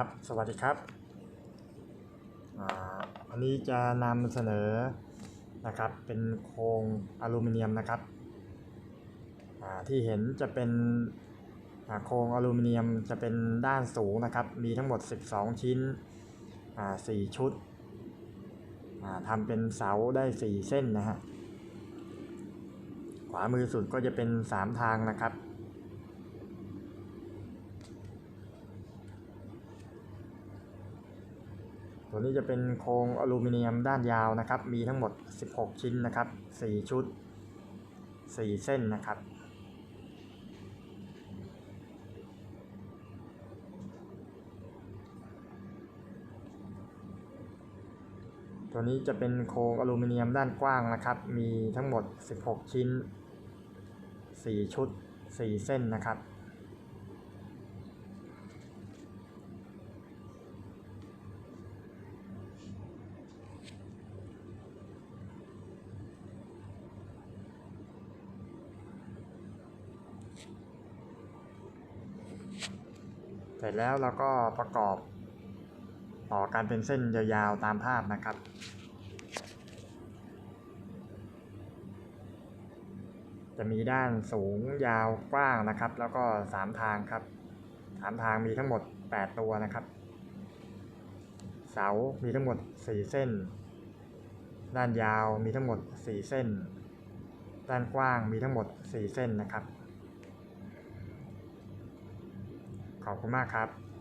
ครับ สวัสดีครับอ่าอันนี้จะนำเสนอนะครับ เป็นโครงอลูมิเนียมนะครับอ่าที่เห็นจะเป็นโครงอลูมิเนียมจะเป็นด้านสูงนะครับ มีทั้งหมด 12 ชิ้นอ่า4ชุดอ่าทำเป็นเสาได้ 4 เส้นนะฮะ ขวามือสุดก็จะเป็น 3 ทางนะครับ ตัวนี้จะเป็นโครงอลูมิเนียมด้านยาวนะครับ มีทั้งหมด 16 ชิ้นนะครับ 4 ชุด 4 เส้นนะครับตัวนี้จะเป็นโครงอลูมิเนียมด้านกว้างนะครับ มีทั้งหมด 16 ชิ้น 4 ชุด 4 เส้นนะครับ ร็จแล้วเราก็ประกอบต่อการเป็นเส้นยาวๆตามภาพนะครับจะมีด้านสูงยาวกว้างนะครับ แล้วก็ 3 ทางครับ 3 ทางมีทั้งหมด 8 ตัวนะครับ เสา มีทั้งหมด 4 เส้น ด้านยาวมีทั้งหมด 4 เส้น ด้านกว้างมีทั้งหมด 4 เส้นนะครับ ขอบคุณมากครับ